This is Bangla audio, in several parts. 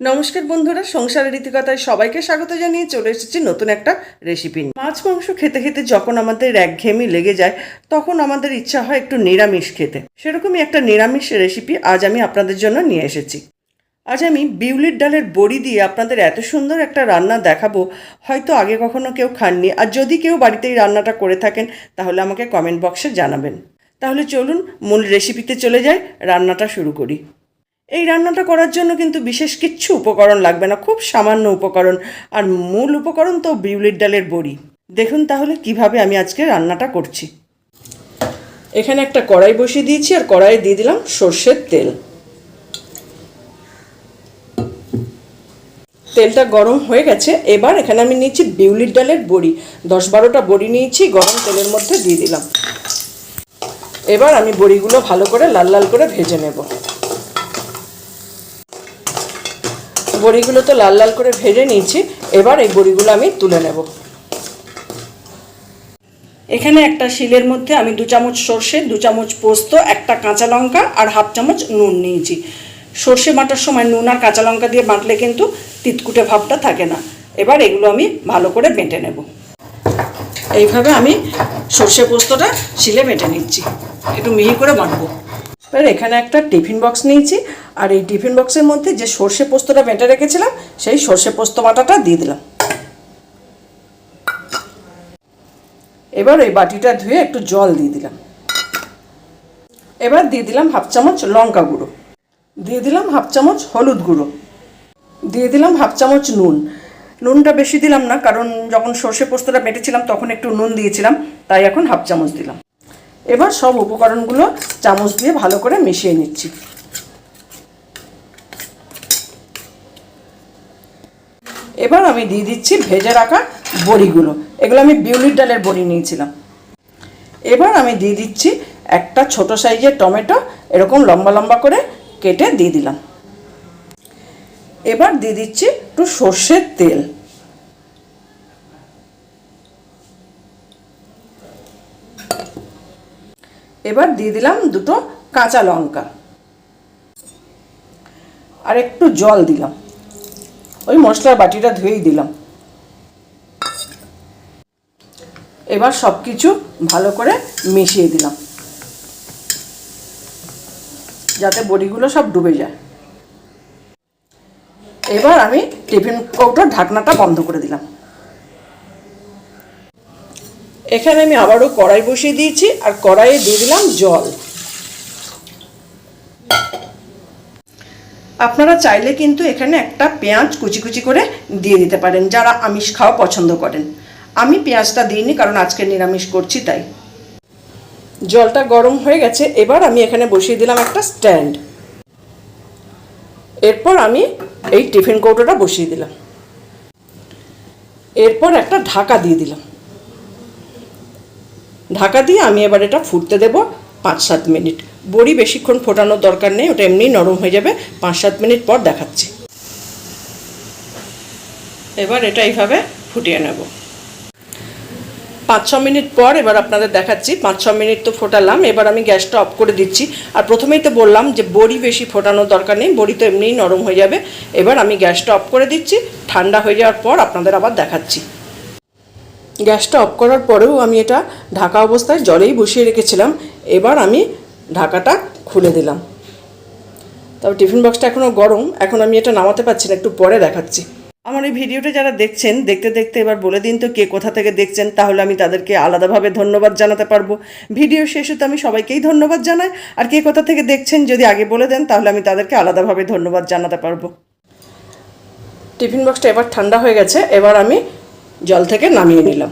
নমস্কার বন্ধুরা, সংসারের রীতিকথায় সবাইকে স্বাগত জানিয়ে চলে এসেছি নতুন একটা রেসিপি মাছ, মাংস খেতে খেতে যখন আমাদের একঘেয়েমি লেগে যায়, তখন আমাদের ইচ্ছা হয় একটু নিরামিষ খেতে। সেরকমই একটা নিরামিষ রেসিপি আজ আমি আপনাদের জন্য নিয়ে এসেছি। আজ আমি বিউলির ডালের বড়ি দিয়ে আপনাদের এত সুন্দর একটা রান্না দেখাবো, হয়তো আগে কখনো কেউ খাননি। আর যদি কেউ বাড়িতে এই রান্নাটা করে থাকেন, তাহলে আমাকে কমেন্ট বক্সে জানাবেন। তাহলে চলুন মূল রেসিপিতে চলে যাই, রান্নাটা শুরু করি। এই রান্নাটা করার জন্য কিন্তু বিশেষ কিচ্ছু উপকরণ লাগবে না, খুব সামান্য উপকরণ। আর মূল উপকরণ তো বিউলির ডালের বড়ি। দেখুন তাহলে কীভাবে আমি আজকে রান্নাটা করছি। এখানে একটা কড়াই বসিয়ে দিয়েছি, আর কড়াইয়ে দিয়ে দিলাম সর্ষের তেল। তেলটা গরম হয়ে গেছে, এবার এখানে আমি নিয়েছি বিউলির ডালের বড়ি। দশ বারোটা বড়ি নিয়েছি, গরম তেলের মধ্যে দিয়ে দিলাম। এবার আমি বড়িগুলো ভালো করে লাল লাল করে ভেজে নেব। বড়িগুলো তো লাল লাল করে ভেজে নিয়েছি, এবার এই বড়িগুলো আমি তুলে নেব। এখানে একটা শিলের মধ্যে আমি দু চামচ সর্ষে, দু চামচ পোস্ত, একটা কাঁচা লঙ্কা আর হাফ চামচ নুন নিয়েছি। সর্ষে বাটার সময় নুন আর কাঁচা লঙ্কা দিয়ে বাটলে কিন্তু তিতকুটে ভাবটা থাকে না। এবার এগুলো আমি ভালো করে বেটে নেব। এইভাবে আমি সর্ষে পোস্তটা শিলে বেটে নিচ্ছি। একটু মিহি করে বাটবো। এবার এখানে একটা টিফিন বক্স নিয়েছি, আর এই টিফিন বক্সের মধ্যে যে সর্ষে পোস্তটা বেটে রেখেছিলাম, সেই সর্ষে পোস্ত বাটাটা দিয়ে দিলাম। এবার এই বাটিটা ধুয়ে একটু জল দিয়ে দিলাম। এবার দিয়ে দিলাম হাফ চামচ লঙ্কা গুঁড়ো। দিয়ে দিলাম হাফ চামচ হলুদ গুঁড়ো। দিয়ে দিলাম হাফ চামচ নুন। নুনটা বেশি দিলাম না, কারণ যখন সর্ষে পোস্তটা বেটেছিলাম, তখন একটু নুন দিয়েছিলাম, তাই এখন হাফ চামচ দিলাম। এবার সব উপকরণগুলো চামচ দিয়ে ভালো করে মিশিয়ে নিচ্ছি। এবার আমি দিয়ে দিচ্ছি ভেজে রাখা বড়িগুলো। এগুলো আমি বিউলির ডালের বড়ি নিয়েছিলাম। এবার আমি দিয়ে দিচ্ছি একটা ছোট সাইজের টমেটো, এরকম লম্বা লম্বা করে কেটে দিয়ে দিলাম। এবার দিয়ে দিচ্ছি একটু সর্ষের তেল। এবার দিয়ে দিলাম দুটো কাঁচা লঙ্কা। আর একটু জল দিলাম। ওই মশলার বাটিটা ধুয়েই দিলাম। এবার সব কিছু ভালো করে মিশিয়ে দিলাম। যাতে বড়িগুলো সব ডুবে যায়। এবার আমি টিফিন কৌটোর ঢাকনাটা বন্ধ করে দিলাম। এখানে আমি আবারও কড়াই বসিয়ে দিয়েছি, আর কড়াইয়ে দিয়ে দিলাম জল। আপনারা চাইলে কিন্তু এখানে একটা পেঁয়াজ কুচি কুচি করে দিয়ে দিতে পারেন, যারা আমিষ খাওয়া পছন্দ করেন। আমি পেঁয়াজটা দিইনি, কারণ আজকে নিরামিষ করছি তাই। জলটা গরম হয়ে গেছে, এবার আমি এখানে বসিয়ে দিলাম একটা স্ট্যান্ড। এরপর আমি এই টিফিন কৌটোটা বসিয়ে দিলাম। এরপর একটা ঢাকা দিয়ে দিলাম। ঢাকা দিয়ে আমি এবার এটা ফুটতে দেব পাঁচ সাত মিনিট। বড়ি বেশিক্ষণ ফোটানোর দরকার নেই, ওটা এমনি নরম হয়ে যাবে। পাঁচ সাত মিনিট পর দেখাচ্ছি। এবার এটা এইভাবে ফুটিয়ে নেব। পাঁচ ছ মিনিট পর এবার আপনাদের দেখাচ্ছি পাঁচ ছ মিনিট তো ফোটালাম, এবার আমি গ্যাসটা অফ করে দিচ্ছি। আর প্রথমেই তো বললাম যে বড়ি বেশি ফোটানোর দরকার নেই, বড়ি তো এমনিই নরম হয়ে যাবে। এবার আমি গ্যাসটা অফ করে দিচ্ছি, ঠান্ডা হয়ে যাওয়ার পর আপনাদের আবার দেখাচ্ছি। গ্যাসটা অফ করার পরেও আমি এটা ঢাকা অবস্থায় জলেই বসিয়ে রেখেছিলাম। এবার আমি ঢাকাটা খুলে দিলাম। তবে টিফিন বক্সটা এখনও গরম। এখন আমি এটা নামাতে পারছি না, একটু পরে দেখাচ্ছি। আমার এই ভিডিওটা যারা দেখছেন, দেখতে দেখতে এবার বলে দিন তো কে কোথা থেকে দেখছেন, তাহলে আমি তাদেরকে আলাদাভাবে ধন্যবাদ জানাতে পারব। ভিডিও শেষে তো আমি সবাইকেই ধন্যবাদ জানাই। আর কে কোথা থেকে দেখছেন, যদি আগে বলে দেন, তাহলে আমি তাদেরকে আলাদাভাবে ধন্যবাদ জানাতে পারব। টিফিন বক্সটা এবার ঠান্ডা হয়ে গেছে। এবার আমি জল থেকে নামিয়ে নিলাম।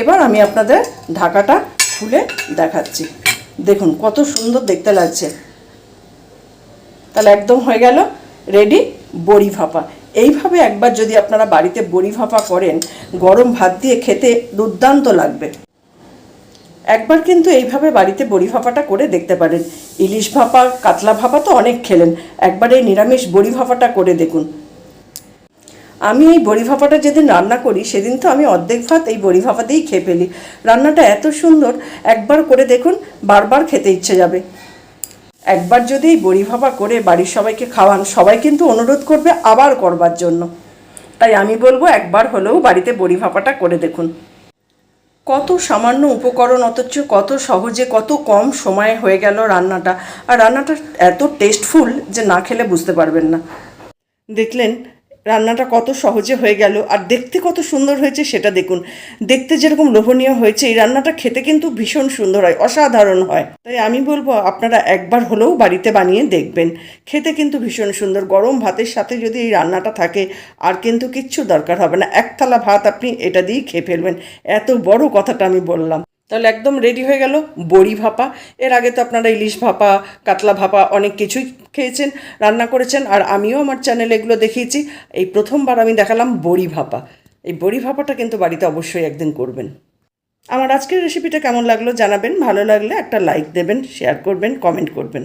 এবার আমি আপনাদের ঢাকাটা খুলে দেখাচ্ছি। দেখুন কত সুন্দর দেখতে লাগছে। তাহলে একদম হয়ে গেল রেডি বড়ি ভাপা। এইভাবে একবার যদি আপনারা বাড়িতে বড়ি ভাপা করেন, গরম ভাত দিয়ে খেতে দুর্দান্ত লাগবে। একবার কিন্তু এইভাবে বাড়িতে বড়ি ভাপাটা করে দেখতে পারেন। ইলিশ ভাপা, কাতলা ভাপা তো অনেক খেলেন। একবার এই নিরামিষ বড়ি ভাপাটা করে দেখুন। আমি এই বড়ি ভাপাটা যেদিন রান্না করি, সেদিন তো আমি অর্ধেক ভাত এই বড়ি ভাপা দিয়েই খেয়ে ফেলি। রান্নাটা এত সুন্দর, একবার করে দেখুন, বারবার খেতে ইচ্ছে যাবে। একবার যদি এই বড়ি ভাপা করে বাড়ির সবাইকে খাওয়ান, সবাই কিন্তু অনুরোধ করবে আবার করবার জন্য। তাই আমি বলব, একবার হলেও বাড়িতে বড়ি ভাপাটা করে দেখুন। কত সামান্য উপকরণ, অথচ কত সহজে, কত কম সময়ে হয়ে গেল রান্নাটা। আর রান্নাটা এত টেস্টফুল যে না খেলে বুঝতে পারবেন না। দেখলেন রান্নাটা কত সহজে হয়ে গেল আর দেখতে কত সুন্দর হয়েছে সেটা দেখুন। দেখতে যেরকম লোভনীয় হয়েছে, এই রান্নাটা খেতে কিন্তু ভীষণ সুন্দর হয়, অসাধারণ হয়। তাই আমি বলব আপনারা একবার হলেও বাড়িতে বানিয়ে দেখবেন। খেতে কিন্তু ভীষণ সুন্দর, গরম ভাতের সাথে যদি এই রান্নাটা থাকে, আর কিন্তু কিচ্ছু দরকার হবে না। এক থালা ভাত আপনি এটা দিয়েই খেয়ে ফেলবেন। এত বড় কথাটা আমি বললাম। তাহলে একদম রেডি হয়ে গেল বড়ি ভাপা। এর আগে তো আপনারা ইলিশ ভাপা, কাতলা ভাপা অনেক কিছুই খেয়েছেন, রান্না করেছেন, আর আমিও আমার চ্যানেলে এগুলো দেখিয়েছি। এই প্রথমবার আমি দেখালাম বড়ি ভাপা। এই বড়ি ভাপাটা কিন্তু বাড়িতে অবশ্যই একদিন করবেন। আমার আজকের রেসিপিটা কেমন লাগল জানাবেন, ভালো লাগলে একটা লাইক দেবেন শেয়ার করবেন কমেন্ট করবেন।